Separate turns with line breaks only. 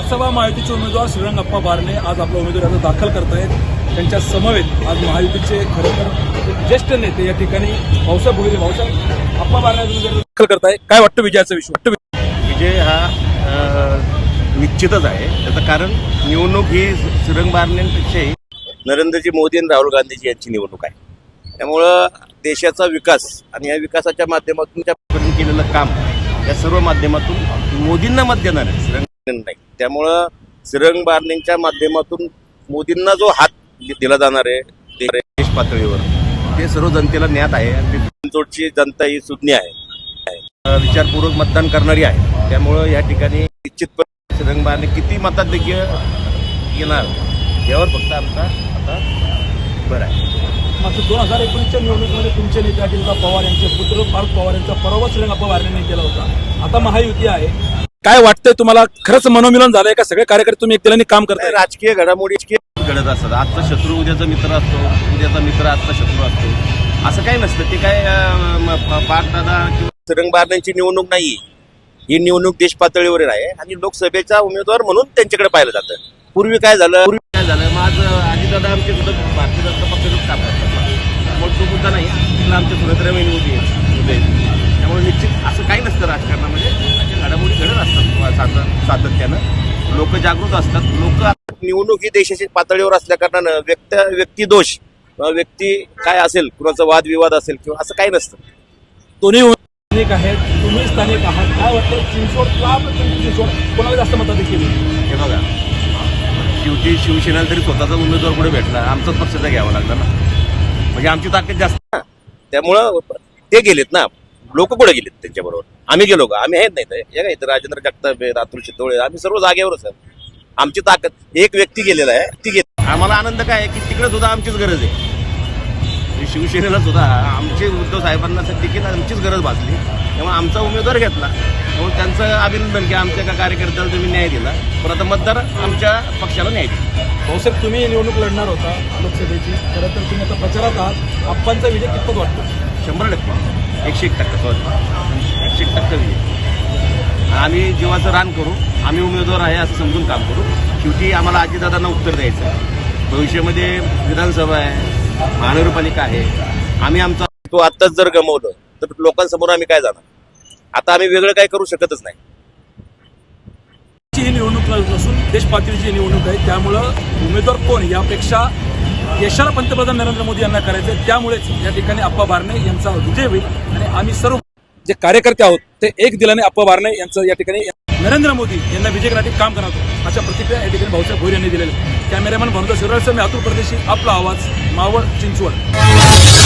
लोकसभा महायुतीचे उमेदवार श्रीरंग अप्पा बारणे आज आपला उमेदवारी अर्ज दाखल करतायत. त्यांच्या समवेत आज महायुतीचे खरं तर ज्येष्ठ नेते या ठिकाणी भाऊसाहेब भोईरे भाऊसाहेब अप्पा बारणे दाखल करताय काय वाटतं विजयाचा विषय वाटतं
विजय हा निश्चितच आहे. त्याचं कारण निवडणूक ही श्रीरंग बारण्यांपेक्षाही नरेंद्रजी मोदी आणि राहुल गांधीजी यांची निवडणूक आहे. त्यामुळं देशाचा विकास आणि या विकासाच्या माध्यमातून त्यापर्यंत केलेलं काम या सर्व माध्यमातून मोदींना मत देणार आहे. श्रीरंग नाही. त्यामुळं सिरंग बार्निंगच्या माध्यमातून मोदींना जो हात दिला जाणार आहे ते देश पातळीवर ते सर्व जनतेला ज्ञात आहे आणि जोडची जनता ही सुज्ञ आहे. विचारपूर्वक मतदान करणारी आहे. त्यामुळं या ठिकाणी निश्चितपणे सिरंग बार्निंग किती मताधिक्य येणार यावर फक्त आमचा आता बरं आहे.
मात्र दोन हजार एकोणीसच्या निवडणुकीमध्ये तुमचे नेते अजितदादा पवार यांचे पुत्र पार्थ पवार यांचा पराभव श्रीरंग पवार यांनी केला होता. आता महायुती आहे. काय वाटतंय तुम्हाला? खरंच मनोमिलन झालंय का? सगळे कार्यकर्ते तुम्ही एक काम करताय?
राजकीय घडामोडी घडत असतात. आजचा शत्रू उद्याचा मित्र असतो उद्याचा मित्र आजचा शत्रू असतो. असं काही नसतं. ते काय पाकदादा किंवा श्रीरंग बारण्यांची निवडणूक नाही ही निवडणूक देश पातळीवर आहे आणि लोकसभेचा उमेदवार म्हणून त्यांच्याकडे पाहिलं जातं. पूर्वी काय झालं? पूर्वी काय झालं? मग आज आजीदादा आमचे सुद्धा भारतीय जनता पक्षाचंच काम करतात. मग तो मुद्दा नाही. तिला आमच्या सुरेंद्रबाई उभी होती त्यामुळे निश्चित असं काही नसतं राजकारणामध्ये अशा घडामोडी घडत असतात सातत- सातत्यानं. लोक जागृत असतात. लोक निवडणूक ही देशाच्या पातळीवर असल्या कारणानं व्यक्त व्यक्ती दोष किंवा व्यक्ती काय असेल कुणाचा वादविवाद असेल किंवा असं काही नसतं.
दोन्ही स्थानिक आहेत. तुम्ही स्थानिक आहात. काय वाटतं चिंचवडला चिंचवड कोणाला जास्त मताधिक्य मिळेल
हे बघा. शेवटी शिवसेनेला तरी स्वतःचा उमेदवार पुढे भेटला आमचाच पक्षाचा घ्यावा लागला ना. म्हणजे आमची ताकद जास्त. ना त्यामुळं ते गेलेत ना. लोक पुढे गेलेत त्यांच्याबरोबर? आम्ही गेलो का? आम्ही आहेत नाही तर. हे राजेंद्र जगताप अतुल चितोळे आम्ही सर्व जागेवरच आहे. आमची ताकद एक व्यक्ती गेलेला आहे ती गेली. आम्हाला आनंद काय आहे की तिकडे सुद्धा आमचीच गरज आहे. शिवसेनेला सुद्धा आमचे उद्धव साहेबांना तिकीट आमचीच गरज भासली. त्यामुळे आमचा उमेदवार घेतला. त्यामुळे त्यांचं अभिनंदन की आमच्या एका कार्यकर्त्याला तुम्ही न्याय दिला. पण आता मतदार आमच्या पक्षाला न्याय दिला.
भाऊसाहेब तुम्ही निवडणूक लढणार होता लोकसभेची. खरं तर तुम्ही आता प्रचारात आहात. आप्पांचा विजय कितपत वाटतो?
शंभर टक्के. एकशे एक टक्का सॉरी एकशे एक टक्का विजय आम्ही जीवाचं रान करू. आम्ही उमेदवार आहे असं समजून काम करू. शेवटी आम्हाला आजीदादांना उत्तर द्यायचं आहे. भविष्यामध्ये विधानसभा आहे महानगरपालिका आहे. आम्ही आमचा तो आत्ताच जर गमवलं तर लोकांसमोर आम्ही काय जाणार? आता आम्ही वेगळं काय करू शकतच नाही.
ही निवडणूक नसून देश पातळीची निवडणूक आहे. त्यामुळं उमेदवार कोण? यापेक्षा यशाला पंतप्रधान नरेंद्र मोदी यांना करायचं आहे. त्यामुळेच या ठिकाणी अप्पा बारणे यांचा विजय होईल आणि आम्ही सर्व जे कार्यकर्ते आहोत ते एक दिलाने अप्पा बारणे यांचं या ठिकाणी नरेंद्र मोदी यांना विजय करण्यासाठी काम करणार अशा प्रतिक्रिया या ठिकाणी भाऊसाहेब भोईर यांनी दिलेल्या आहेत. कॅमेरामॅन भरत शिवराज मी अतुल परदेशी आपला आवाज मावळ चिंचवड